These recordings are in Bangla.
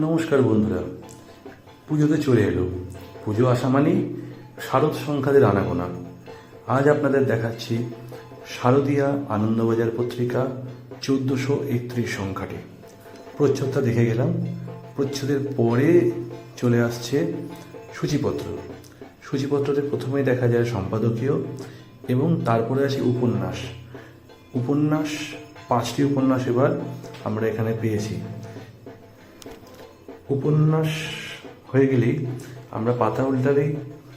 নমস্কার বন্ধুরা। পুজোতে চলে এলো। পুজো আসা মানেই শারদ সংখ্যাদের আনাগোনা আজ আপনাদের দেখাচ্ছি শারদীয়া আনন্দবাজার পত্রিকা চোদ্দোশো একত্রিশ সংখ্যাটি। প্রচ্ছদটা দেখে গেলাম। প্রচ্ছদের পরে চলে আসছে সূচিপত্র। সূচিপত্রতে প্রথমেই দেখা যায় সম্পাদকীয় এবং তারপরে আছে উপন্যাস। উপন্যাস, পাঁচটি উপন্যাস এবার আমরা এখানে পেয়েছি। উপন্যাস হয়ে গেলেই আমরা পাতা উল্টালেই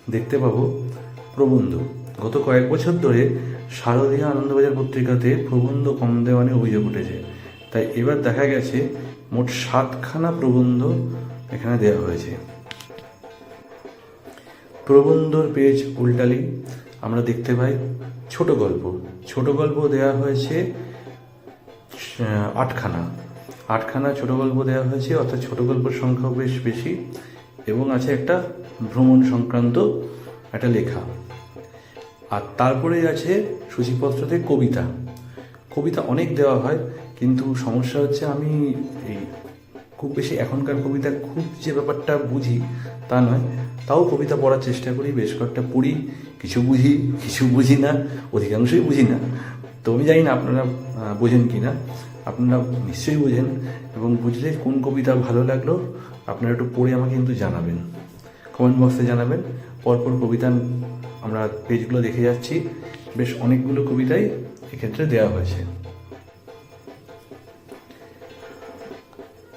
দেখতে পাবো প্রবন্ধ। গত কয়েক বছর ধরে শারদীয় আনন্দবাজার পত্রিকাতে প্রবন্ধ কম দেওয়া নিয়ে অভিযোগ উঠেছে। তাই এবার দেখা গেছে মোট সাতখানা প্রবন্ধ এখানে দেওয়া হয়েছে। প্রবন্ধর পেজ উল্টালি আমরা দেখতে পাই ছোট গল্প। ছোট গল্প দেওয়া হয়েছে আটখানা। আটখানা ছোট গল্প দেওয়া হয়েছে, অর্থাৎ ছোট গল্পের সংখ্যাও বেশ বেশি, এবং আছে একটা ভ্রমণ সংক্রান্ত একটা লেখা। আর তারপরে আছে সূচিপত্রতে কবিতা। কবিতা অনেক দেওয়া হয়, কিন্তু সমস্যা হচ্ছে আমি এই খুব বেশি এখনকার কবিতা খুব যে ব্যাপারটা বুঝি তা নয়, তাও কবিতা পড়ার চেষ্টা করি, বেশ কয়েকটা পড়ি, কিছু বুঝি কিছু বুঝি না, অধিকাংশই বুঝি না। তো আমি জানি না আপনারা বোঝেন কি না আপনারা নিশ্চয়ই বোঝেন এবং বুঝলে কোন কবিতা ভালো লাগল, আপনারা একটু পড়ে আমাকে কিন্তু জানাবেন। কমেন্ট বক্সে জানাবেন। পরপর কবিতা আমরা পেজগুলো দেখে যাচ্ছি। বেশ অনেকগুলো কবিতাই এক্ষেত্রে দেওয়া হয়েছে।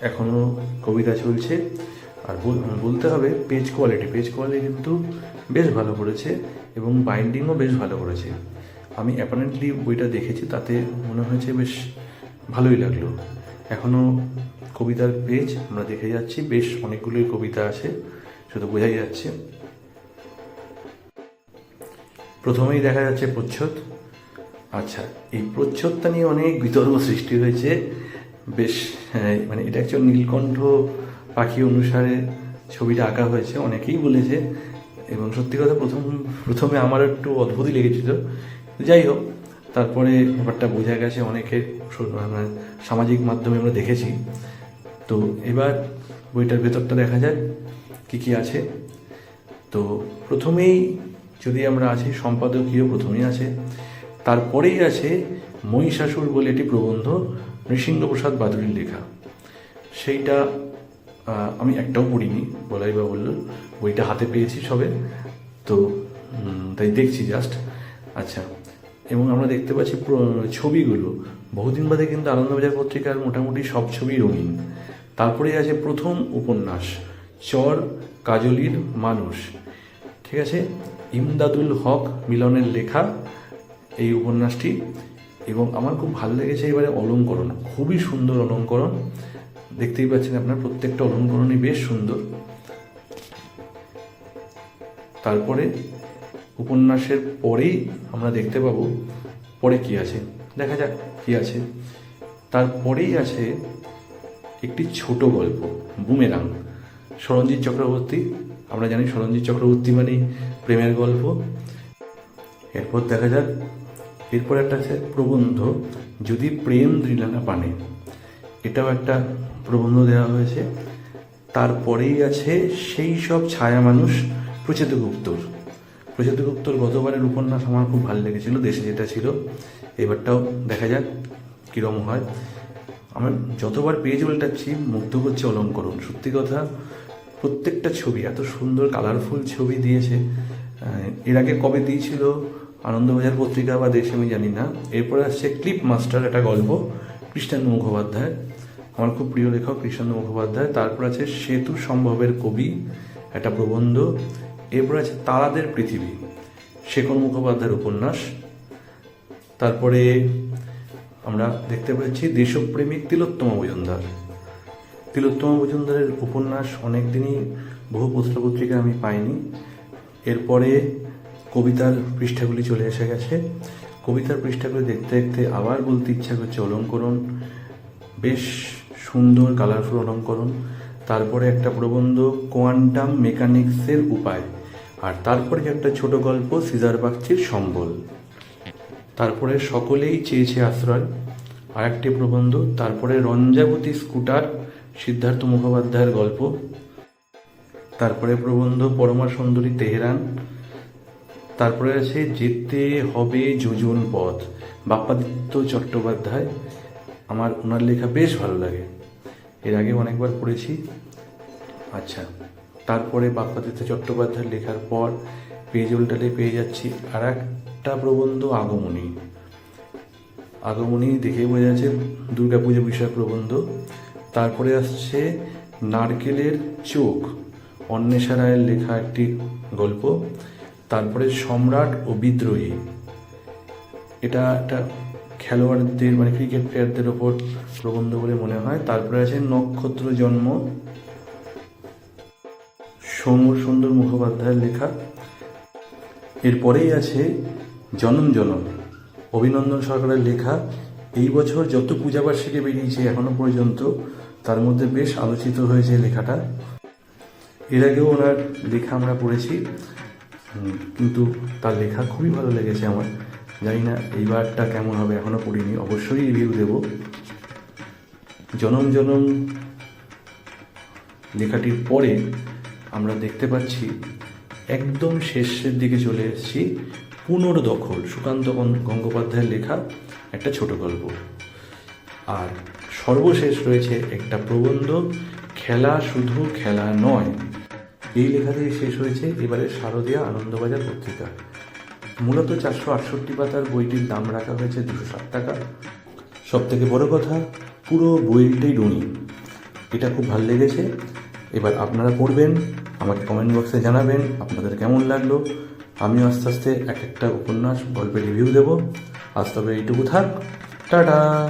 এখনও কবিতা চলছে। আর বল- বলতে হবে পেজ কোয়ালিটি পেজ কোয়ালিটি কিন্তু বেশ ভালো করেছে এবং বাইন্ডিংও বেশ ভালো করেছে। আমি অ্যাপারেন্টলি বইটা দেখেছি, তাতে মনে হয়েছে বেশ ভালোই লাগল। এখনও কবিতার পেজ আমরা দেখে যাচ্ছি। বেশ অনেকগুলোই কবিতা আছে শুধু বোঝাই যাচ্ছে। প্রথমেই দেখা যাচ্ছে প্রচ্ছদ। আচ্ছা এই প্রচ্ছদটা নিয়ে অনেক বিতর্ক সৃষ্টি হয়েছে। বেশ হ্যাঁ, মানে এটা একজন নীলকণ্ঠ পাখি অনুসারে ছবিটা আঁকা হয়েছে। অনেকেই বলেছে এবং সত্যি কথা প্রথম প্রথমে আমার একটু অদ্ভুতই লেগেছিল। যাই হোক তারপরে ব্যাপারটা বোঝা গেছে অনেকের মানে সামাজিক মাধ্যমে আমরা দেখেছি। তো এবার বইটার ভেতরটা দেখা যাক কি কি আছে। তো প্রথমেই যদি আমরা আছি সম্পাদকীয়, প্রথমেই আছে, তারপরেই আছে মহিষাসুর বলে একটি প্রবন্ধ, নৃসিংহপ্রসাদ বাদুড়ির লেখা। সেইটা আমি একটাও পড়িনি, বলাই বা বলল বইটা হাতে পেয়েছি সবে, তো তাই দেখছি জাস্ট আচ্ছা এবং আমরা দেখতে পাচ্ছি ছবিগুলো। বহুদিন বাদে কিন্তু আনন্দবাজার পত্রিকার মোটামুটি সব ছবি রঙিন। তারপরে আছে প্রথম উপন্যাস, চর কাজলির মানুষ। ঠিক আছে? ইমদাদুল হক মিলনের লেখা এই উপন্যাসটি। এবং আমার খুব ভালো লেগেছে এবারে অলঙ্করণ। খুবই সুন্দর অলঙ্করণ। দেখতেই পাচ্ছেন আপনার, প্রত্যেকটা অলঙ্করণই বেশ সুন্দর। তারপরে উপন্যাসের পরেই আমরা দেখতে পাবো পরে কি আছে। দেখা যাক কি আছে। তারপরেই আছে একটি ছোট গল্প, বুমেরাং। সরঞ্জিৎ চক্রবর্তী, আমরা জানি সরঞ্জিৎ চক্রবর্তী মানেই প্রেমের গল্প। এরপর দেখা যাক, এরপর একটা আছে প্রবন্ধ, যদি প্রেম দৃঢ়ানা পানে। এটাও একটা প্রবন্ধ দেওয়া হয়েছে। তারপরেই আছে, সেই সব ছায়া মানুষ প্রচেত গুপ্তর গুপ্তর গতবারের উপন্যাস আমার খুব ভালো লেগেছিল, দেশে যেটা ছিল। এবারটাও দেখা যাক কীরম হয়। আমার যতবার পেজ উল্টাচ্ছি মুগ্ধ করছে অলঙ্করণ। সত্যি কথা, প্রত্যেকটা ছবি এত সুন্দর কালারফুল ছবি দিয়েছে। এর আগে কবে দিয়েছিল? আনন্দবাজার পত্রিকা বা দেশে আমি জানি না। এরপরে আসছে ক্লিপ মাস্টার একটা গল্প কৃষ্ণান মুখোপাধ্যায় আমার খুব প্রিয় লেখক কৃষ্ণান মুখোপাধ্যায়। তারপর আছে সেতু সম্ভবের কবি, একটা প্রবন্ধ। এরপর আছে তারাদের পৃথিবী। শেখর মুখোপাধ্যায়ের উপন্যাস? তারপরে আমরা দেখতে পাচ্ছি দেশপ্রেমিক তিলোত্তমা মজুমদার তিলোত্তমা মজুমদারের উপন্যাস অনেকদিনই বহু পত্রপত্রিকা আমি পাইনি। এরপরে কবিতার পৃষ্ঠাগুলি চলে এসে গেছে। কবিতার পৃষ্ঠাগুলি দেখতে দেখতে আবার বলতে ইচ্ছা করছে অলঙ্করণ বেশ সুন্দর কালারফুল অলঙ্করণ তারপরে একটা প্রবন্ধ, কোয়ান্টাম মেকানিক্সের উপায়। আর তারপরে একটা ছোট গল্প, সিজার বাগচির সম্বল। তারপরে সকলেই চেয়েছে আশ্রয়। আর একটি প্রবন্ধ, তারপরে রঞ্জাবতী স্কুটার, সিদ্ধার্থ মুখোপাধ্যায়ের গল্প। তারপরে প্রবন্ধ, পরমা সুন্দরী তেহরান। তারপরে আছে, যেতে হবে যোজন পথ। বাপ্পাদিত্য চট্টোপাধ্যায়। আমার ওনার লেখা বেশ ভালো লাগে। এর আগে অনেকবার পড়েছি। আচ্ছা। তারপরে বাপ্পাদিত্য চট্টোপাধ্যায় লেখার পর পেজ উল্টালে পেয়ে যাচ্ছি আর একটা প্রবন্ধ, আগমনী। আগমনী দেখে বোঝা যাচ্ছে দুর্গাপুজো বিষয়ক প্রবন্ধ। তারপরে আসছে নারকেলের চোখ, অন্বেষা রায়ের লেখা একটি গল্প। তারপরে সম্রাট ও বিদ্রোহী। এটা একটা খেলোয়াড়দের মানে ক্রিকেট প্লেয়ারদের ওপর প্রবন্ধ বলে মনে হয়। তারপরে আছে নক্ষত্র জন্ম সৌম্য সুন্দর মুখোপাধ্যায়ের লেখা। এরপরেই আছে জনম জনম, অভিনন্দন সরকারের লেখা। এই বছর যত পূজাবার্ষিকী বেরিয়েছে এখনও পর্যন্ত তার মধ্যে বেশ আলোচিত হয়েছে লেখাটা। এর আগেও ওনার লেখা আমরা পড়েছি কিন্তু তার লেখা খুবই ভালো লেগেছে আমার। জানি না এইবারটা কেমন হবে, এখনও পড়িনি, অবশ্যই রিভিউ দেব। জনম জনম লেখাটির পরে আমরা দেখতে পাচ্ছি একদম শেষের দিকে চলে এসেছি পুনর্দখল, সুকান্ত গঙ্গোপাধ্যায়ের লেখা একটা ছোট গল্প। আর সর্বশেষ রয়েছে একটা প্রবন্ধ, খেলা শুধু খেলা নয়। এই লেখা দিয়ে শেষ হয়েছে এবারে শারদীয়া আনন্দবাজার পত্রিকা। মূলত চারশো আটষট্টি পাতার বইটির দাম রাখা হয়েছে দুশো ষাট টাকা। সব থেকে বড় কথা, পুরো বইটাই রঙিন এটা খুব ভালো লেগেছে। এবার আপনারা পড়বেন আমাকে কমেন্ট বক্সে জানাবেন, আপনাদের কেমন লাগল? আমিও আস্তে আস্তে এক একটা উপন্যাস, গল্পের রিভিউ দেবো। আজ তবে এইটুকু থাক। টাটা!